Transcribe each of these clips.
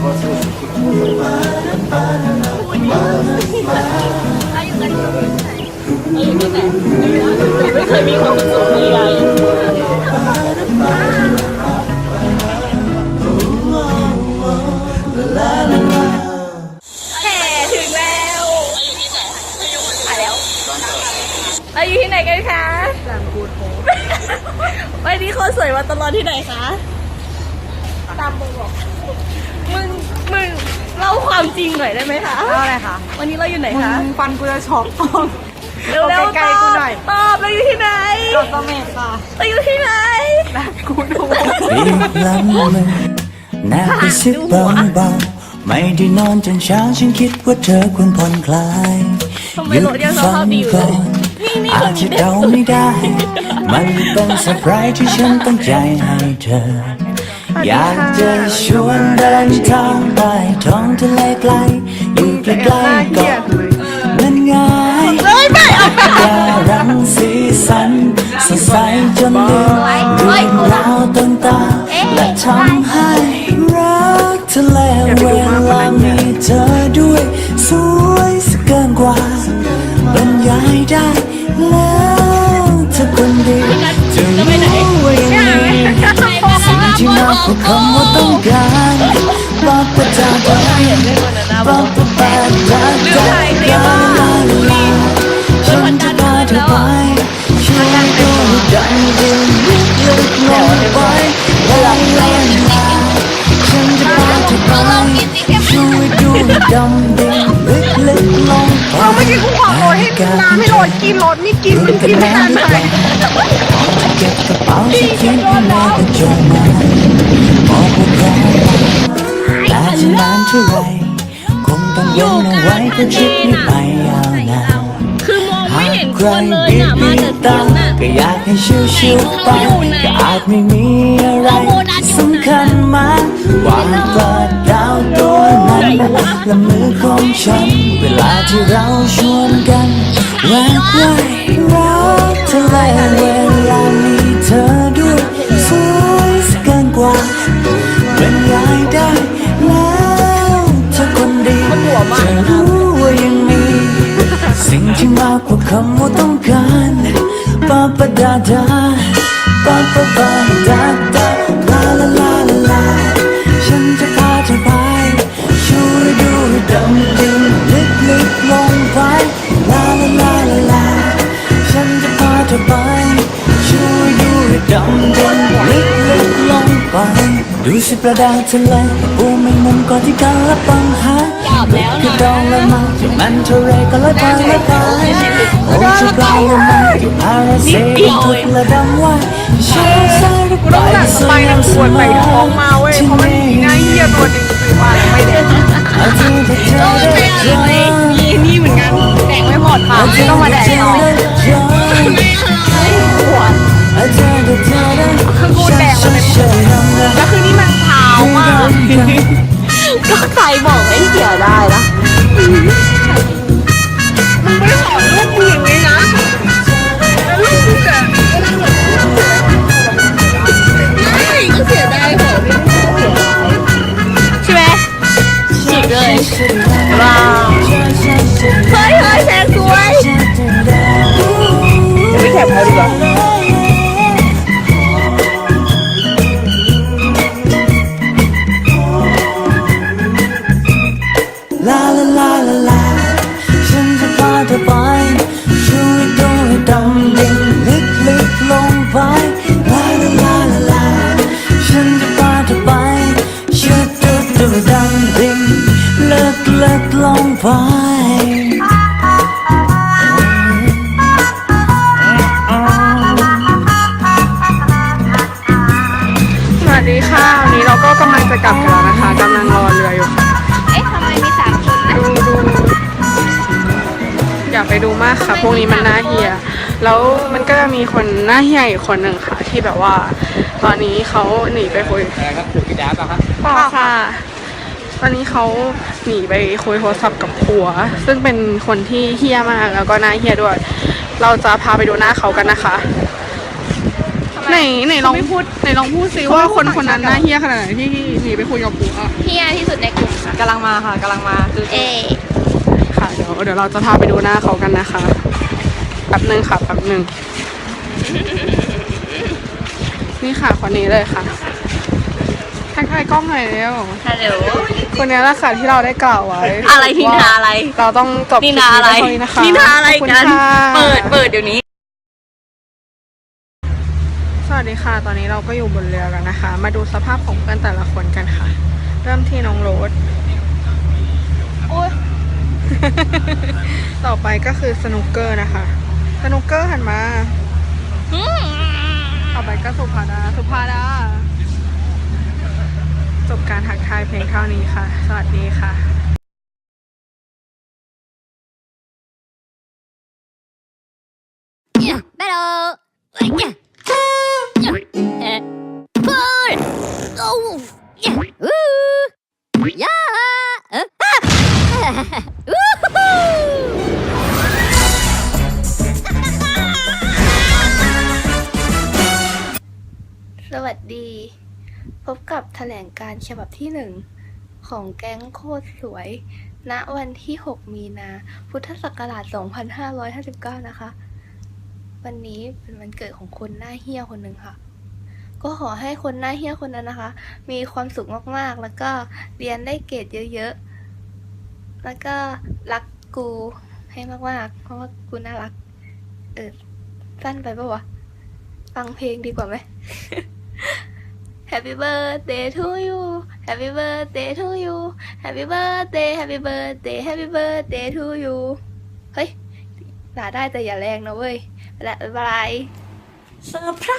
ไม่เคยมีความสุขนี้เลยแห่ถึงแล้วถ่ายแล้วเราอยู่ที่ไหนกันคะจางกูดโฮวันนี้คนสวยมาตลอดที่ไหนคะ ตามบอก มึงมึงเล่าความจริงหน่อยได้ไหมคะเล่าอะไรคะวันนี้เราอยู่ไหนคะฟันกูจะช็อกเร็วๆไกลๆกูหน่อยตอบเราอยู่ที่ไหนดอกเสม็ดค่ะเราอยู่ที่ไหนกูดูรีบล้ำมือแนบไปซิบเบาๆไม่ได้นอนจนเช้าฉันคิดว่าเธอควรผ่อนคลายทำไมหยุโหลดดยังสฟัภาพงดีอยู่ก่เลอยนนี่นี่อาจจะเดาไม่ได้ มันเป็นเซอร์ไพรส์ที่ฉันตั้งใจให้เธอ อยากจะชวนเดินทางไปท้องทะเลไกล อยู่ใกล้ๆก่อนนั่นไงเลยไม่เอาไปดารังสีสันสดใสจนลืมเรื่องราวต่างๆและทำให้รักทะเลเวลามีเธอด้วย สวยสเกินกว่าบรรยายได้แล้วเธอคนดีจะรู้ว่ายังมีสิ่ งที่มากกว่าคำว่าต้องการบอกว่าจะได้บอกว่าแปลกใจลาลาลาฉันจะพาเธอไปช่วยดูดังดึงลึกลึกลงไปลาลาลาฉันจะพาเธอไปช่วยดูดำดึงลึกลึกลงไปเมื่อกี้กูขอโหลดให้น้ำให้โหลดกินโหลดนี่กินมึงกินไม่ทันเลย เก็บกระเป๋าฉันทิ้งให้แม่กระโจมมาบอกว่าพร้อมแต่จะนานเท่าไรคงต้องเว้นเอาไว้เพื่อทริปนี้ไปยาวนานคือมองไม่เห็นใคครนเลยบีน่ะบมาบีแต่บเสียตางน่ะก็อยากให้ชิวๆไปก็อาจไม่มีอะไรสำคัญมากวางกอดดาวตัวนั้นและมือของฉัน เวลาที่เราชวนกันแวกไว้รักทะเลเวลา มา ดูสิประดาทะเลปูแมงมุมก่อนที่กันและปังหาจับแล้วคือนะดองละมาจากมันเท่าไรก็ละไปละไปโอ้จะกลายละมาอยู่พาราเซทุกละดำว่าชาซารุกูต้องหนักไปนะปวดไปท้องมา เลยว้าวเฮ้ยเฮ้ยแสงสวยไม่แถมเขาดีกว่า กลึกลงไปสวัสดีค่ะ วันนี้เราก็กำลังจะกลับกันแล้วนะคะกำลังรอเรืออยู่ค่ะเอ๊ะทำไมมีสามคนนะดูดูอยากไปดูมากค่ะ พวกนี้มันน่าเฮีย แล้วมันก็จะมีคนน่าเฮียอีกคนหนึ่งค่ะ ที่แบบว่า ตอนนี้เขาหนีไปคุยอะไรครับถือกีตาร์ป่ะครับเปล่าค่ะ ตอนนี้เขาหนีไปคุยโทรศัพท์กับผัว ซึ่งเป็นคนที่เฮี้ยมากแล้วก็น่าเฮี้ยด้วย เราจะพาไปดูหน้าเขากันนะคะทำไมไหนไหนลองพูดไหนลองพูดซิว่าคนคนนั้นหน้าเฮี้ยขนาดไหนที่หนีไปคุยกับกูอะเฮียที่สุดในกลุ่มค่ะกำลังมาค่ะกำลังมาคือเอค่ะเดี๋ยวเดี๋ยวเราจะพาไปดูหน้าเขากันนะคะแป๊บหนึ่งค่ะแป๊บหนึ่งนี่ค่ะคนนี้เลยค่ะ ทักทายกล้องหน่อยเร็วฮัลโหลคนนี้แหละค่ะที่เราได้กล่าวไว้อะไรนินทาอะไร เราต้องจบนินทาอะไรคลิปนี้เท่านี้นะคะนินทาอะไรขบคุณกันค่ะเปิดเปิดเดี๋ยวนี้ สวัสดีค่ะ ตอนนี้เราก็อยู่บนเรือกันนะคะ มาดูสภาพของเพื่อนแต่ละคนกันค่ะ เริ่มที่น้องโรสโอ้ยต่อไปก็คือสนุกเกอร์นะคะ สนุกเกอร์หันมา ต่อไปก็สุภาดา สุภาดา จบการทักทาย เท่านี้ค่ะ สวัสดีค่ะバローにゃえボールおうにゃうーやーสวัสดี พบกับแถลงการฉบับที่หนึ่ง ของแก๊งโคตรสวย ณ วันที่ 6 มีนา พุทธศักราช 2559 นะคะ วันนี้เป็นวันเกิดของคนหน้าเฮี้ยคนหนึ่งค่ะ ก็ขอให้คนหน้าเฮี้ยคนนั้นนะคะ มีความสุขมากๆ แล้วก็เรียนได้เกรดเยอะๆ แล้วก็รักกูให้มากๆ เพราะว่ากูน่ารัก เออ สั้นไปปะวะ ฟังเพลงดีกว่าไหม Happy birthday to you Happy birthday to you Happy birthday Happy birthday Happy birthday to you เฮ้ยด่าได้แต่อย่าแรงนะเว้ยไปละบ๊ายบายเซอร์ไพร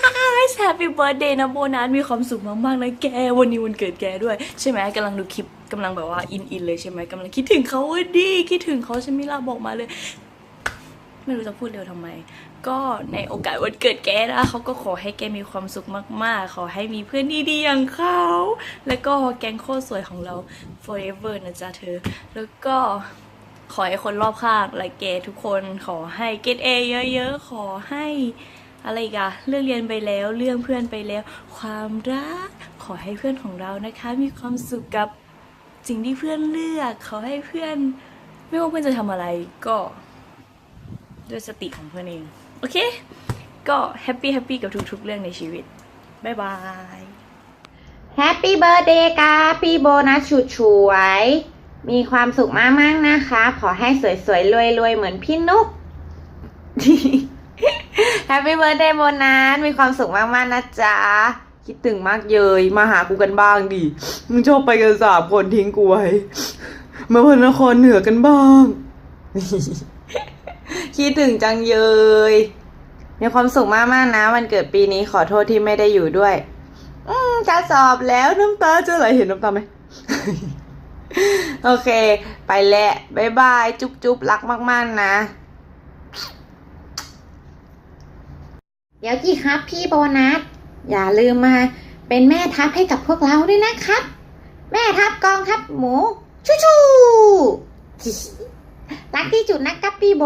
ส์แฮปปี้เบิร์ดเดย์นะโบนัสมีความสุขมากๆนะแก วันนี้วันเกิดแกด้วย ใช่ไหมกำลังดูคลิปกำลังแบบว่าอินอินเลยใช่ไหมกำลังคิดถึงเขาเว้ยดิคิดถึงเขาใช่ไหมล่ะบอกมาเลย ไม่รู้จะพูดเร็วทำไม ก็ในโอกาสวันเกิดแกนะเขาก็ขอให้แกมีความสุขมากๆ ขอให้มีเพื่อนดีๆอย่างเขา แล้วก็แกงโคตรสวยของเรา forever นะจ๊ะเธอ แล้วก็ขอให้คนรอบข้างและแกทุกคนขอให้เกรดเอเยอะๆ ขอให้อะไรกอะเรื่องเรียนไปแล้วเรื่องเพื่อนไปแล้ว ความรัก ขอให้เพื่อนของเรานะคะ มีความสุขกับสิ่งที่เพื่อนเลือก ขอให้เพื่อน ไม่ว่าเพื่อนจะทำอะไรก็ ด้วยสติของเพื่อนเอง โอเค ก็แฮปปี้แฮปปี้กับทุกๆ เรื่องในชีวิต บ๊ายบายแฮปปี้เบ t ร์เดย์กาพี่โบนัสฉุดฉวย มีความสุขมากๆนะคะ ขอให้สวยๆรวยๆ เหมือนพี่นุ๊กแฮปปี้เบ t ร์เดย์โบนัสมีความสุขมากๆนะจ๊ะคิดถึงมากเยยมาหากูกันบ้างดิ มึงชอบไปกันสามคนทิ้งกูไว้ มาพนครเหนือกันบ้าง คิดถึงจังเยยมีความสุขมากๆนะ วันเกิดปีนี้ขอโทษที่ไม่ได้อยู่ด้วย อืมจะสอบแล้วน้ำตาจะไหลเห็นน้ำตาไหมโอเค ไปแล้วบายบาย จุ๊บจุ๊บรักมากๆนะ เดี๋ยวจีครับพี่โบนัส อย่าลืมมาเป็นแม่ทัพให้กับพวกเราด้วยนะครับ แม่ทัพกองทัพหมู ชูชูรักที่จุดนะครับพี่โบ